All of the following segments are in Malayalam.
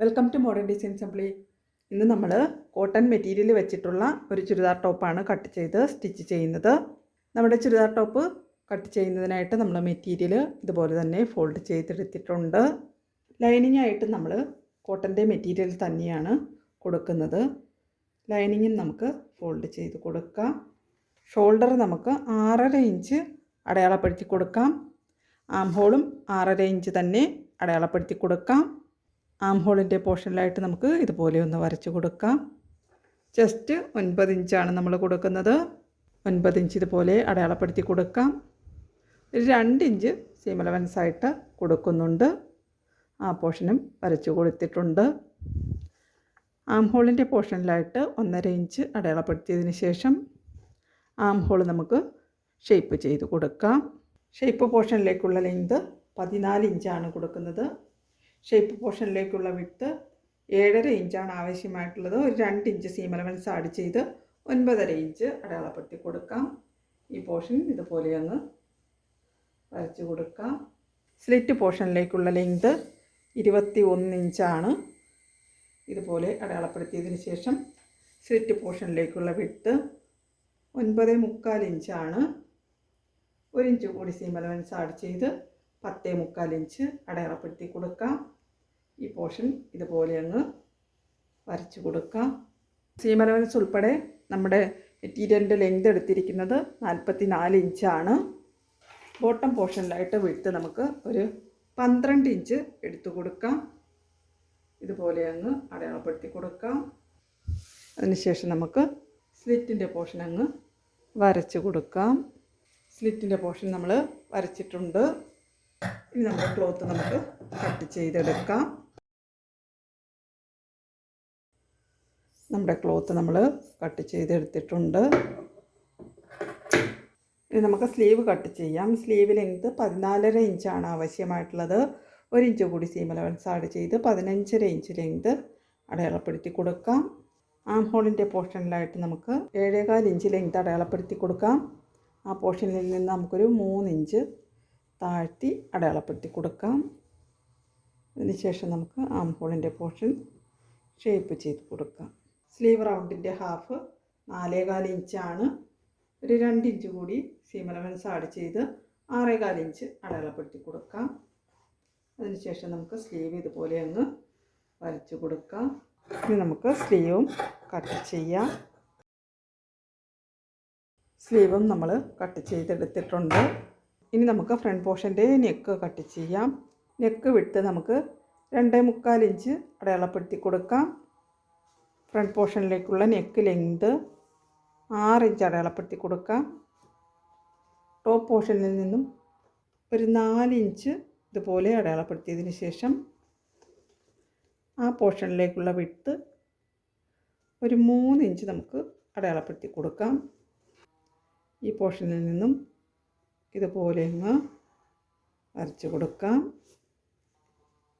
Welcome to modern design assembly ഇന്ന് നമ്മൾ കോട്ടൺ മെറ്റീരിയൽ വെച്ചിട്ടുള്ള ഒരു ചുരിദാർ ടോപ്പാണ് കട്ട് ചെയ്ത് സ്റ്റിച്ച് ചെയ്യുന്നത്. നമ്മുടെ ചുരിദാർ ടോപ്പ് കട്ട് ചെയ്യുന്നതിനായിട്ട് നമ്മൾ മെറ്റീരിയൽ ഇതുപോലെ തന്നെ ഫോൾഡ് ചെയ്തെടുത്തിട്ടുണ്ട്. ലൈനിങ് ആയിട്ട് നമ്മൾ കോട്ടന്റെ മെറ്റീരിയൽ തന്നെയാണ് കൊടുക്കുന്നത്. ലൈനിങ്ങും നമുക്ക് ഫോൾഡ് ചെയ്ത് കൊടുക്കാം. ഷോൾഡർ നമുക്ക് ആറര ഇഞ്ച് അടയാളപ്പെടുത്തി കൊടുക്കാം. ആം ഹോളും ആറര ഇഞ്ച് തന്നെ അടയാളപ്പെടുത്തി കൊടുക്കാം. ആം ഹോളിന്റെ പോർഷനിലായിട്ട് നമുക്ക് ഇതുപോലെ ഒന്ന് വരച്ച് കൊടുക്കാം. ജസ്റ്റ് ഒൻപത് ഇഞ്ചാണ് നമ്മൾ കൊടുക്കുന്നത്. ഒൻപത് ഇഞ്ച് ഇതുപോലെ അടയാളപ്പെടുത്തി കൊടുക്കാം. ഒരു രണ്ട് ഇഞ്ച് സീം ആയിട്ട് കൊടുക്കുന്നുണ്ട്. ആ പോർഷനും വരച്ച് കൊടുത്തിട്ടുണ്ട്. ആം ഹോളിന്റെ പോർഷനിലായിട്ട് ഒന്നര ഇഞ്ച് അടയാളപ്പെടുത്തിയതിന് ശേഷം ആം ഹോൾ നമുക്ക് ഷേപ്പ് ചെയ്ത് കൊടുക്കാം. ഷേപ്പ് പോർഷനിലേക്കുള്ള ലെങ്ത് പതിനാല് ഇഞ്ചാണ് കൊടുക്കുന്നത്. ഷേപ്പ് പോർഷനിലേക്കുള്ള വിട്ട് ഏഴര ഇഞ്ചാണ് ആവശ്യമായിട്ടുള്ളത്. ഒരു രണ്ട് ഇഞ്ച് സീം അലവൻസ് ആഡ് ചെയ്ത് ഒൻപതര ഇഞ്ച് അടയാളപ്പെടുത്തി കൊടുക്കാം. ഈ പോർഷൻ ഇതുപോലെ അങ്ങ് വരച്ച് കൊടുക്കാം. സ്ലിറ്റ് പോർഷനിലേക്കുള്ള ലെങ്ത് ഇരുപത്തി ഒന്ന് ഇഞ്ചാണ്. ഇതുപോലെ അടയാളപ്പെടുത്തിയതിന് ശേഷം സ്ലിറ്റ് പോർഷനിലേക്കുള്ള വിട്ട് ഒൻപത് മുക്കാൽ ഇഞ്ചാണ്. ഒരു ഇഞ്ച് കൂടി സീം അലവൻസ് ആഡ് ചെയ്ത് പത്തേ മുക്കാൽ ഇഞ്ച് അടയാളപ്പെടുത്തി കൊടുക്കാം. ഈ പോർഷൻ ഇതുപോലെ അങ്ങ് വരച്ചു കൊടുക്കാം. സീം അലവൻസ് ഉൾപ്പെടെ നമ്മുടെ മെറ്റീരിയലിന്റെ ലെങ്ത് എടുത്തിരിക്കുന്നത് നാൽപ്പത്തി നാല് ഇഞ്ചാണ് ബോട്ടം പോർഷനിലായിട്ട് വിട്ട് നമുക്ക് ഒരു പന്ത്രണ്ട് ഇഞ്ച് എടുത്തു കൊടുക്കാം. ഇതുപോലെ അങ്ങ് അടയാളപ്പെടുത്തി കൊടുക്കാം. അതിനുശേഷം നമുക്ക് സ്ലിറ്റിന്റെ പോർഷൻ അങ്ങ് വരച്ച് കൊടുക്കാം. സ്ലിറ്റിന്റെ പോർഷൻ നമ്മൾ വരച്ചിട്ടുണ്ട്. ഇനി നമ്മുടെ ക്ലോത്ത് നമുക്ക് കട്ട് ചെയ്തെടുക്കാം. നമ്മുടെ ക്ലോത്ത് നമ്മൾ കട്ട് ചെയ്തെടുത്തിട്ടുണ്ട്. ഇനി നമുക്ക് സ്ലീവ് കട്ട് ചെയ്യാം. സ്ലീവ് ലെങ്ത് പതിനാലര ഇഞ്ചാണ് ആവശ്യമായിട്ടുള്ളത്. ഒരു ഇഞ്ച് കൂടി സീം അലവൻസ് ആഡ് ചെയ്ത് പതിനഞ്ചര ഇഞ്ച് ലെങ്ത് അടയാളപ്പെടുത്തി കൊടുക്കാം. ആം ഹോളിന്റെ പോർഷനിലായിട്ട് നമുക്ക് ഏഴേകാൽ ഇഞ്ച് ലെങ്ത് അടയാളപ്പെടുത്തി കൊടുക്കാം. ആ പോർഷനിൽ നിന്ന് നമുക്കൊരു മൂന്നിഞ്ച് താഴ്ത്തി അടയാളപ്പെടുത്തി കൊടുക്കാം. അതിനുശേഷം നമുക്ക് ആം ഹോളിന്റെ പോർഷൻ ഷേപ്പ് ചെയ്ത് കൊടുക്കാം. സ്ലീവ് റൗണ്ടിന്റെ ഹാഫ് നാലേകാൽ ഇഞ്ചാണ്. ഒരു രണ്ട് ഇഞ്ച് കൂടി സീം അലവൻസ് ആഡ് ചെയ്ത് ആറേകാൽ ഇഞ്ച് അടയാളപ്പെടുത്തി കൊടുക്കാം. അതിനുശേഷം നമുക്ക് സ്ലീവ് ഇതുപോലെ അങ്ങ് വരച്ച് കൊടുക്കാം. ഇനി നമുക്ക് സ്ലീവും കട്ട് ചെയ്യാം. സ്ലീവും നമ്മൾ കട്ട് ചെയ്തെടുത്തിട്ടുണ്ട്. ഇനി നമുക്ക് ഫ്രണ്ട് പോർഷന്റെ നെക്ക് കട്ട് ചെയ്യാം. നെക്ക് വിട്ട് നമുക്ക് രണ്ടേ മുക്കാൽ ഇഞ്ച് അടയാളപ്പെടുത്തി കൊടുക്കാം. ഫ്രണ്ട് പോർഷനിലേക്കുള്ള നെക്ക് ലെങ്ത് ആറ് ഇഞ്ച് അടയാളപ്പെടുത്തി കൊടുക്കാം ടോപ്പ് പോർഷനിൽ നിന്നും ഒരു നാല് ഇഞ്ച് ഇതുപോലെ അടയാളപ്പെടുത്തിയതിന് ശേഷം ആ പോർഷനിലേക്കുള്ള വിട്ട് ഒരു മൂന്ന് ഇഞ്ച് നമുക്ക് അടയാളപ്പെടുത്തി കൊടുക്കാം. ഈ പോർഷനിൽ നിന്നും ഇതുപോലെ അങ്ങ് വരച്ച് കൊടുക്കാം.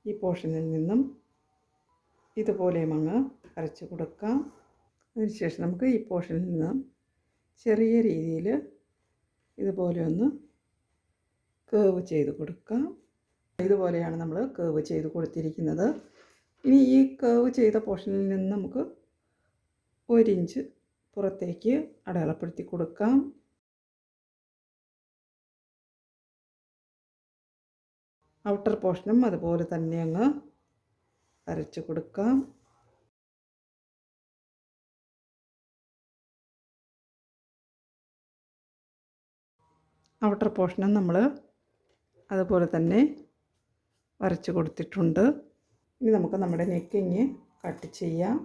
ഈ പോർഷനിൽ നിന്നും ഇതുപോലെയും അങ്ങ് അരച്ച് കൊടുക്കാം. അതിനുശേഷം നമുക്ക് ഈ പോർഷനിൽ നിന്ന് ചെറിയ രീതിയിൽ ഇതുപോലെ ഒന്ന് കേവ് ചെയ്ത് കൊടുക്കാം. ഇതുപോലെയാണ് നമ്മൾ കേവ് ചെയ്ത് കൊടുത്തിരിക്കുന്നത്. ഇനി ഈ കേവ് ചെയ്ത പോർഷനിൽ നിന്ന് നമുക്ക് ഒരിഞ്ച് പുറത്തേക്ക് അടയാളപ്പെടുത്തി കൊടുക്കാം. ഔട്ടർ പോർഷനും അതുപോലെ തന്നെ അങ്ങ് വരച്ച് കൊടുക്കാം. ഔട്ടർ പോർഷനും നമ്മൾ അതുപോലെ തന്നെ വരച്ച് കൊടുത്തിട്ടുണ്ട്. ഇനി നമുക്ക് നമ്മുടെ നെക്കിങ് കട്ട് ചെയ്യാം.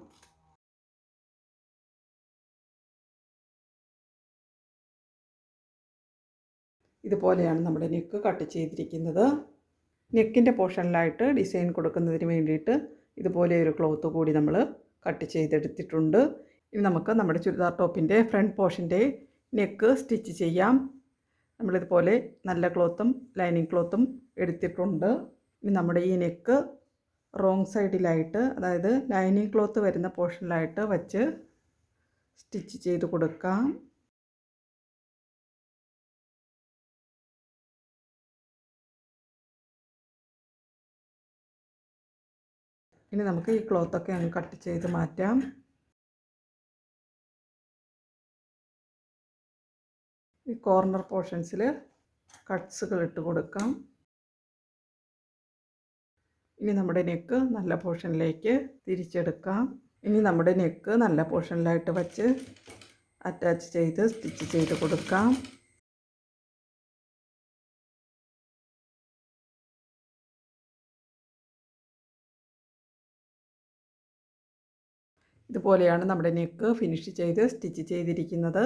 ഇതുപോലെയാണ് നമ്മുടെ നെക്ക് കട്ട് ചെയ്തിരിക്കുന്നത്. നെക്കിന്റെ പോർഷനിലായിട്ട് ഡിസൈൻ കൊടുക്കുന്നതിന് വേണ്ടിയിട്ട് ഇതുപോലെ ഒരു ക്ലോത്ത് കൂടി നമ്മൾ കട്ട് ചെയ്തെടുത്തിട്ടുണ്ട്. ഇനി നമുക്ക് നമ്മുടെ ചുരിദാർ ടോപ്പിന്റെ ഫ്രണ്ട് പോർഷന്റെ നെക്ക് സ്റ്റിച്ച് ചെയ്യാം. നമ്മളിതുപോലെ നല്ല ക്ലോത്തും ലൈനിങ് ക്ലോത്തും എടുത്തിട്ടുണ്ട്. ഇനി നമ്മുടെ ഈ നെക്ക് റോങ് സൈഡിലായിട്ട് അതായത് ലൈനിങ് ക്ലോത്ത് വരുന്ന പോർഷനിലായിട്ട് വച്ച് സ്റ്റിച്ച് ചെയ്ത് കൊടുക്കാം. ഇനി നമുക്ക് ഈ ക്ലോത്തൊക്കെ അങ്ങ് കട്ട് ചെയ്ത് മാറ്റാം. ഈ കോർണർ പോർഷൻസിൽ കട്ട്സുകൾ ഇട്ട് കൊടുക്കാം. ഇനി നമ്മുടെ നെക്ക് നല്ല പോർഷനിലേക്ക് തിരിച്ചെടുക്കാം. ഇനി നമ്മുടെ നെക്ക് നല്ല പോർഷനിലായിട്ട് വച്ച് അറ്റാച്ച് ചെയ്ത് സ്റ്റിച്ച് ചെയ്ത് കൊടുക്കാം. ഇതുപോലെയാണ് നമ്മുടെ നെക്ക് ഫിനിഷ് ചെയ്ത് സ്റ്റിച്ച് ചെയ്തിരിക്കുന്നത്.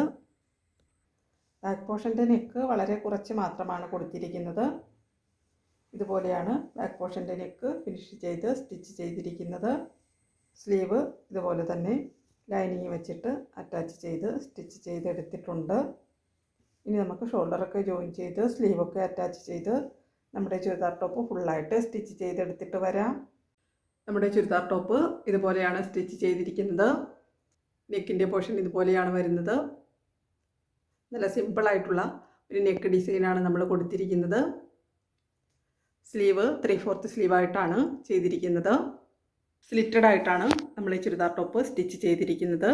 ബാക്ക് പോർഷന്റെ നെക്ക് വളരെ കുറച്ച് മാത്രമാണ് കൊടുത്തിരിക്കുന്നത്. ഇതുപോലെയാണ് ബാക്ക് പോർഷന്റെ നെക്ക് ഫിനിഷ് ചെയ്ത് സ്റ്റിച്ച് ചെയ്തിരിക്കുന്നത്. സ്ലീവ് ഇതുപോലെ തന്നെ ലൈനിങ് വെച്ചിട്ട് അറ്റാച്ച് ചെയ്ത് സ്റ്റിച്ച് ചെയ്തെടുത്തിട്ടുണ്ട്. ഇനി നമുക്ക് ഷോൾഡറൊക്കെ ജോയിൻ ചെയ്ത് സ്ലീവൊക്കെ അറ്റാച്ച് ചെയ്ത് നമ്മുടെ ചുരിദാർ ടോപ്പ് ഫുള്ളായിട്ട് സ്റ്റിച്ച് ചെയ്തെടുത്തിട്ട് വരാം. നമ്മുടെ ചുരിദാർ ടോപ്പ് ഇതുപോലെയാണ് സ്റ്റിച്ച് ചെയ്തിരിക്കുന്നത്. നെക്കിന്റെ പോർഷൻ ഇതുപോലെയാണ് വരുന്നത്. നല്ല സിമ്പിളായിട്ടുള്ള ഒരു നെക്ക് ഡിസൈനാണ് നമ്മൾ കൊടുത്തിരിക്കുന്നത്. സ്ലീവ് ത്രീ ഫോർത്ത് സ്ലീവായിട്ടാണ് ചെയ്തിരിക്കുന്നത്. സ്ലിറ്റഡ് ആയിട്ടാണ് നമ്മൾ ഈ ചുരിദാർ ടോപ്പ് സ്റ്റിച്ച് ചെയ്തിരിക്കുന്നത്.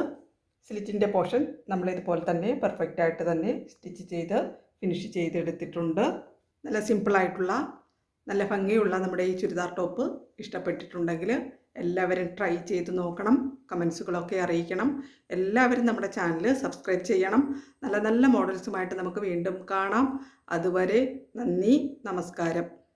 സ്ലിറ്റിന്റെ പോർഷൻ നമ്മൾ ഇതുപോലെ തന്നെ പെർഫെക്റ്റ് ആയിട്ട് തന്നെ സ്റ്റിച്ച് ചെയ്ത് ഫിനിഷ് ചെയ്തെടുത്തിട്ടുണ്ട്. നല്ല സിമ്പിളായിട്ടുള്ള നല്ല ഭംഗിയുള്ള നമ്മുടെ ഈ ചുരിദാർ ടോപ്പ് ഇഷ്ടപ്പെട്ടിട്ടുണ്ടെങ്കിൽ എല്ലാവരും ട്രൈ ചെയ്ത് നോക്കണം കമൻസുകളൊക്കെ അറിയിക്കണം. എല്ലാവരും നമ്മുടെ ചാനൽ സബ്സ്ക്രൈബ് ചെയ്യണം. നല്ല നല്ല മോഡൽസുമായിട്ട് നമുക്ക് വീണ്ടും കാണാം. അതുവരെ നന്ദി നമസ്കാരം.